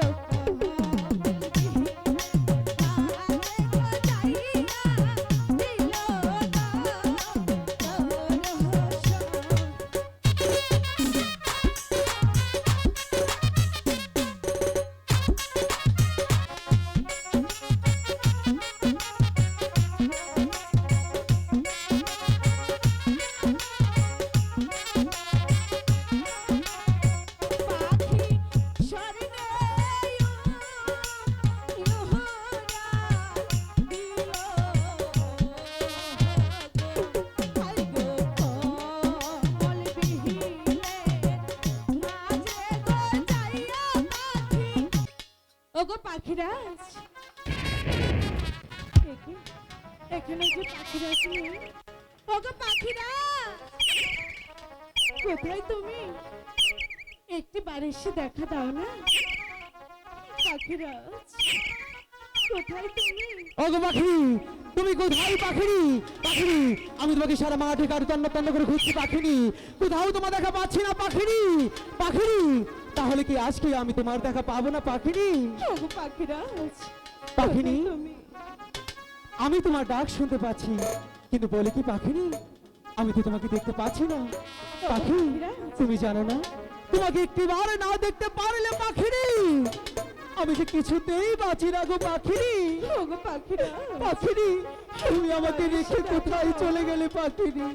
go. ওগো পাখিরাজ। তুমি? একটি বার এসে দেখা দাও না। পাখিরাজ, কোথায় তুমি? ওগো পাখি তুমি কোথায় পাখিনি পাখিনি আমি তোমাকে সারা মাঠে কারু তন্ন তন্ন করে খুঁজছি পাখিনি। কোথাও তোমার দেখা পাচ্ছি না পাখিনি পাখিনি তাহলে কি আজকে আমি তোমার দেখা পাবো না পাখিনি? পাখিনি? আমি তোমার ডাক শুনতে পাচ্ছি কিন্তু বলে কি পাখিনি? আমি তো তোমাকে দেখতে পাচ্ছি না। পাখি তুমি জানো না? তোমাকে একটিবার না দেখতে পারলে পাখিনি? আমি যে কিছুতেই বাঁচি না গো পাখিনি। পাখিনি তুমি আমাকে রেখে কোথায় চলে গেলে পাখিনি?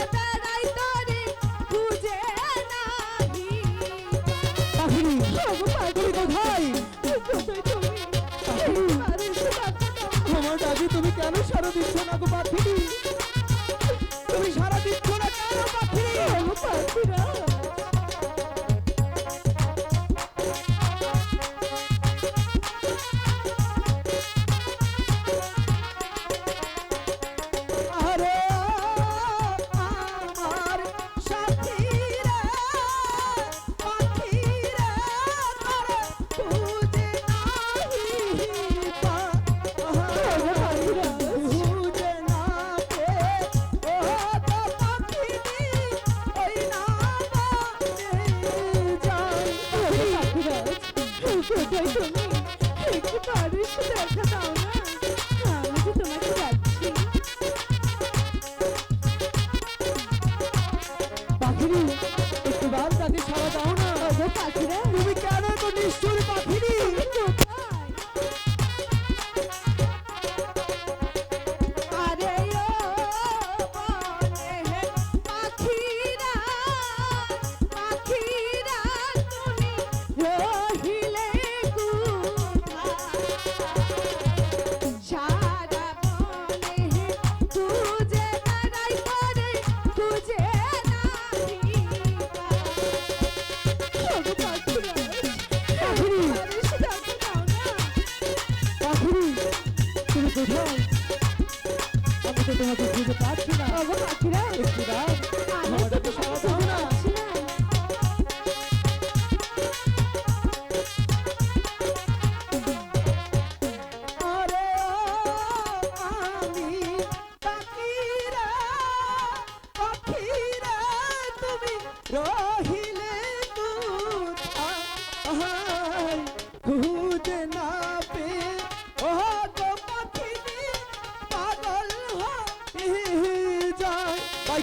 খুঁজে কোথায় তুমি একটু বারিশ দেখা দাও না আমি যে তোমাকে যাচ্ছি পাখিনি একটু বার তাকে সারা দাও না। পাখিরা। তোমাকে খুঁজে পাচ্ছি না। ওগো পাখিরা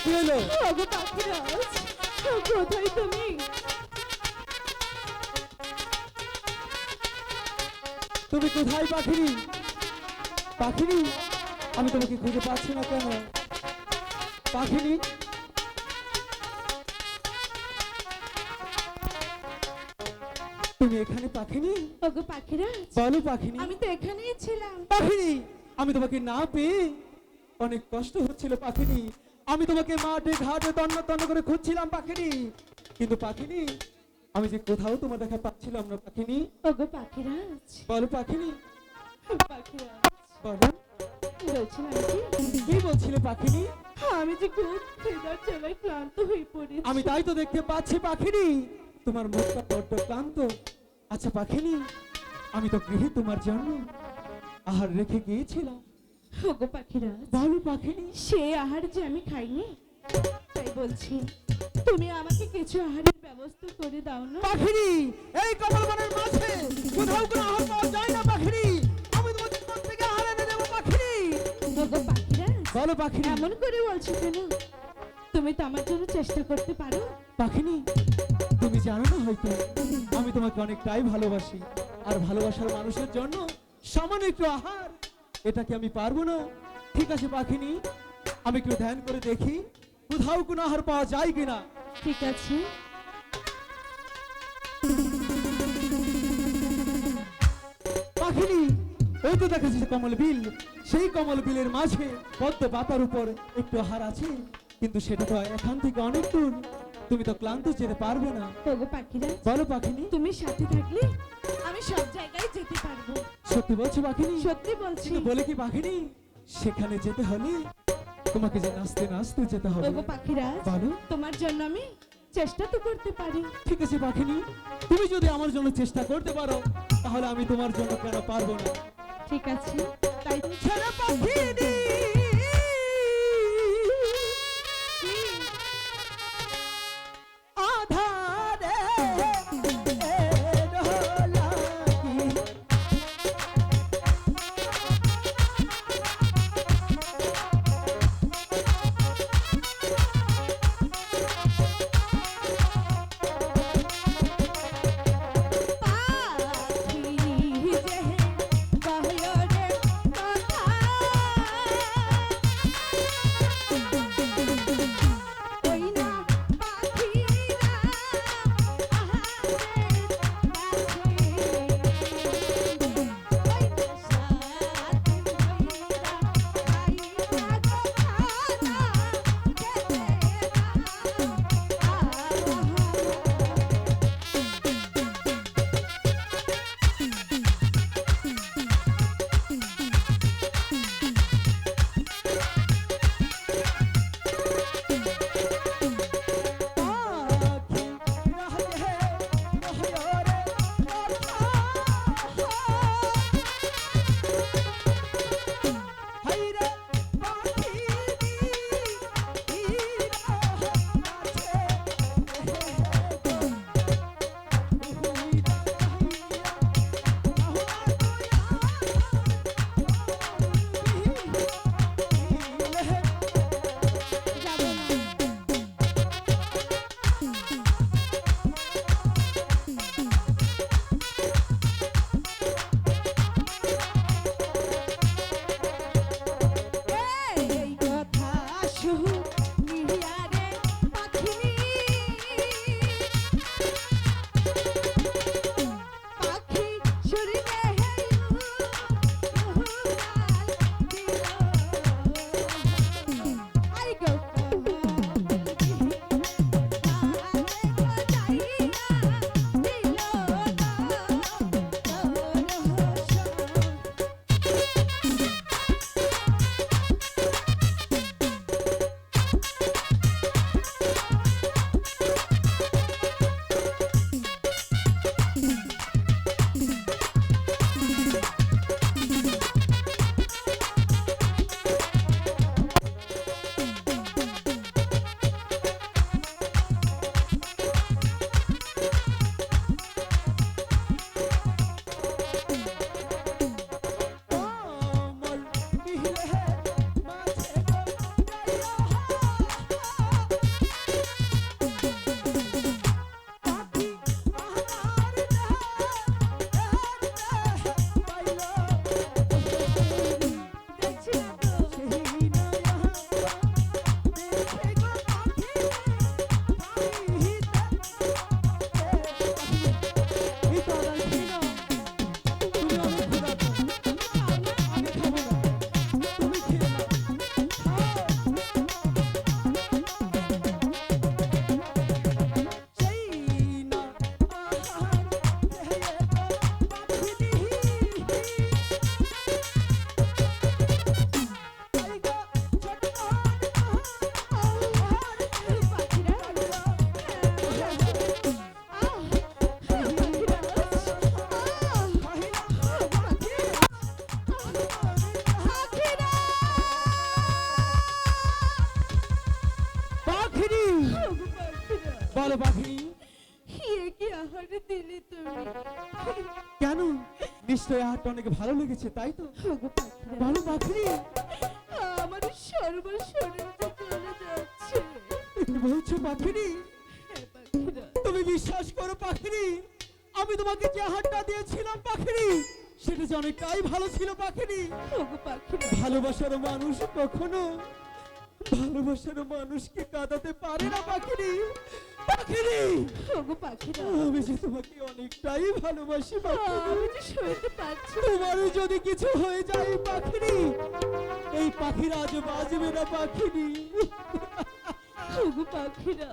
কি হলো ওগো পাখিরাজ ওগো কোথায় তুমি? তুমি কোথায় পাখিনি? পাখিনি? আমি তোমাকে খুঁজে পাচ্ছি না কেন? পাখিনি? তুমি এখানে পাখিনি? ওগো পাখিরা বলো পাখিনি। আমি তো এখানেই ছিলাম। পাখিনি? আমি তোমাকে না পেয়ে অনেক কষ্ট হচ্ছিল পাখিনি। আমি তোমাকে মাঠে ঘাটে তন্ন তন্ন করে খুঁজছিলাম পাখিনি। কিন্তু পাখিনি আমি যে কোথাও তোমার দেখা পাচ্ছিলাম না পাখিনি। ওগো পাখিরাজ। বলো পাখিনি। পাখিরাজ। বলো। বলছিলাম কি? কি বলছিলে পাখিনি? আমি যে খুব ক্ষুধার চলায় ক্লান্ত হয়ে পড়েছি। আমি তাই তো দেখতে পাচ্ছি পাখিনি। তোমার মুখটা বড্ড ক্লান্ত। আচ্ছা পাখিনি আমি তো গৃহে তোমার জন্য আহার রেখে গিয়েছিলাম। ওগো পাখিরাজ বলো পাখিনি সে আহার যে আমি খাইনি। তাই বলছি তুমি আমাকে কিছু আহারের ব্যবস্থা করে দাও না। পাখিনি এই কমলবনের মাঝে কোথাও কোনো আহার পাওয়া যায় না পাখিনি। আমি তোমাকে কোথা থেকে আহার এনে দেবো পাখিনি। ওগো পাখিরাজ বলো পাখিনি। এমন করে বলছো কেন? তুমি তো আমার জন্য চেষ্টা করতে পারো। পাখিনি তুমি জানো না হয়তো আমি তোমাকে অনেকটাই ভালোবাসি। আর ভালোবাসার মানুষের জন্য সামান্য একটু আহার। এটা কি আমি পারব না। ঠিক আছে পাখিনি। আমি একটু ধ্যান করে দেখি কোথাও কোনো আহার পাওয়া যায় কিনা। ঠিক আছে। পাখিনি ওই তো দেখা যাচ্ছে কমল বিল। সেই কমল বিলের মাঝে পদ্ম পাতার উপর একটু আহার আছে কিন্তু সেটা তো এখান থেকে অনেক দূর। তুমি তো ক্লান্ত যেতে পারবে না। ওগো পাখিরাজ বলো পাখিনি। তুমি সাথে থাকলে আমি সব জায়গায় যেতে পারব। সত্যি বলছো পাখিনি? সত্যি বলছি। বলে কি পাখিনি? সেখানে যেতে হলে তোমাকে যে নাচতে নাচতে যেতে হবে। ওগো পাখিরাজ বলো। তোমার জন্য আমি চেষ্টা তো করতে পারি। ঠিক আছে পাখিনি। তুমি যদি আমার জন্য চেষ্টা করতে পারো তাহলে আমি তোমার জন্য কেন পারব না? ঠিক আছে। তাই ছেলে পাখিনি পাখি। আহারে দিলে তুমি? কেন? নিশ্চয় আহারটা অনেক ভালো লেগেছে তাই তো? পাখি। আমার বলছো পাখিনি? তুমি বিশ্বাস করো পাখিনি? আমি তোমাকে যে হাটটা দিয়েছিলাম পাখিনি সেটা যে অনেকটাই ভালো ছিল পাখিনি। ভালোবাসার মানুষ কখনো ভালোবাসার মানুষকে কাঁদাতে পারে না পাখিনি পাখিনি ওগো পাখিরা। আমি যে তোমাকে অনেকটাই ভালোবাসি হ্যাঁ, আমি যে সইতে পারছি তোমারও যদি কিছু হয়ে যায় পাখিনি এই পাখিরা আজ বাজবে না পাখিনি ওগো পাখিরা।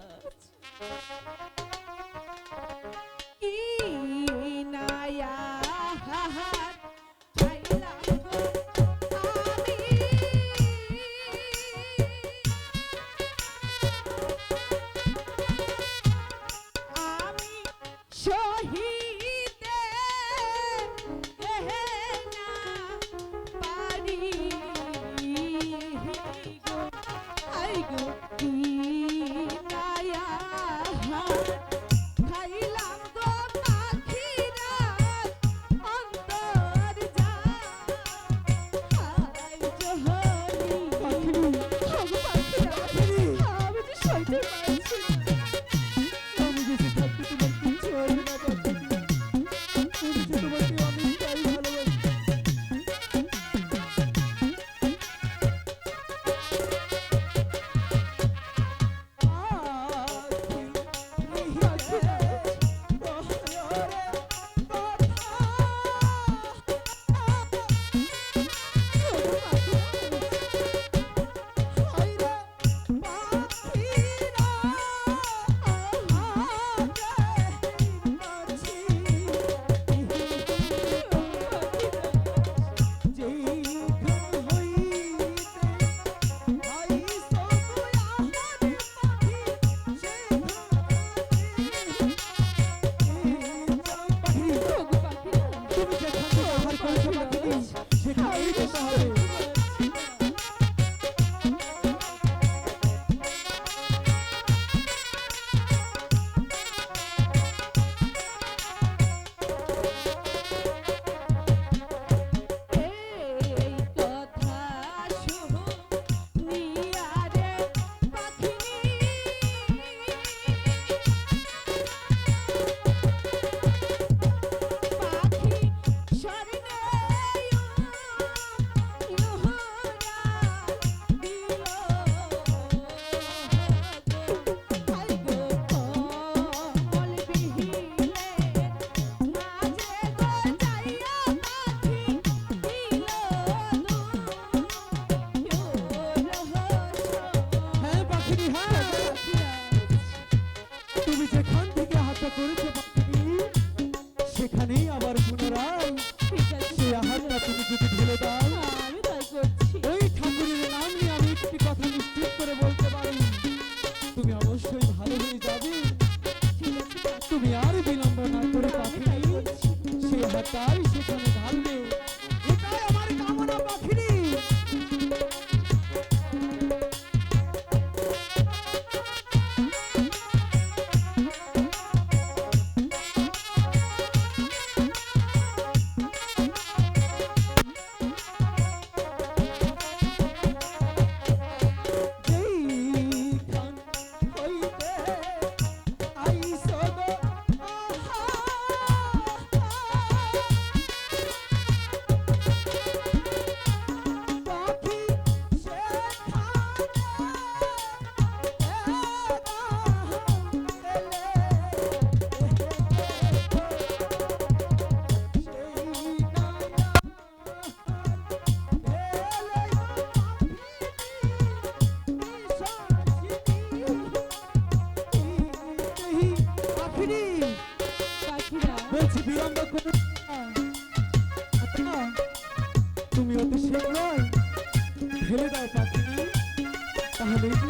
তাহলে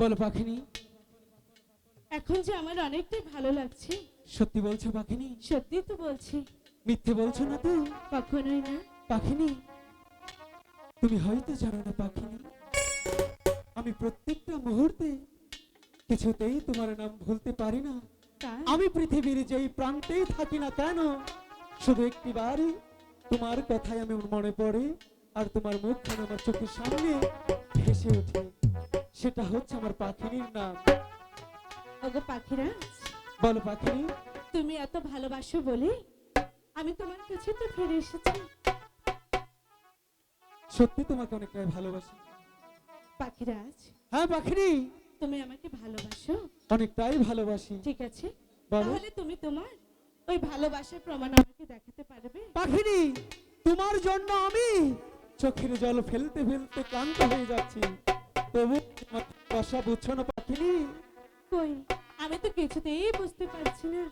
বলো পাখিনি। এখন যে আমার অনেকটাই ভালো লাগছে। সত্যি বলছো পাখিনি? সত্যি তো বলছি। মিথ্যে বলছো না তো? কখনোই না। পাখিনি? তুমি হয়তো জানো না পাখিনি। আমি প্রত্যেকটা মুহূর্তে কিছুতেই তোমার নাম ভুলতে পারি না। আমি পৃথিবীর যেই প্রান্তেই থাকি না কেন শুধু একটিবারই তোমার কথাই আমি মনে পড়ে আর তোমার মুখখান আমার চোখের সামনে ভেসে ওঠে। সেটা হচ্ছে আমার পাখিনীর নাম। ওগো পাখিরা বলো পাখিনি। তুমি এত ভালোবাসো বলে আমি তোমার কাছে তো ফিরে এসেছি। সত্যি তোমাকে অনেকটাই ভালোবাসি। পাখিরাজ হ্যাঁ পাখিনি। তুমি আমাকে ভালোবাসো? অনেকটাই ভালোবাসি। ঠিক আছে। তাহলে তুমি তোমার ওই ভালোবাসার প্রমাণ আমাকে দেখাতে পারবে? পাখিনি তোমার জন্য আমি চোখের জল ফেলতে ফেলতে ক্লান্ত হয়ে যাচ্ছি। তবু কষা বুঝছ না পাখিনি কই? আমি তো কিছুতেই বুঝতে পারছি না।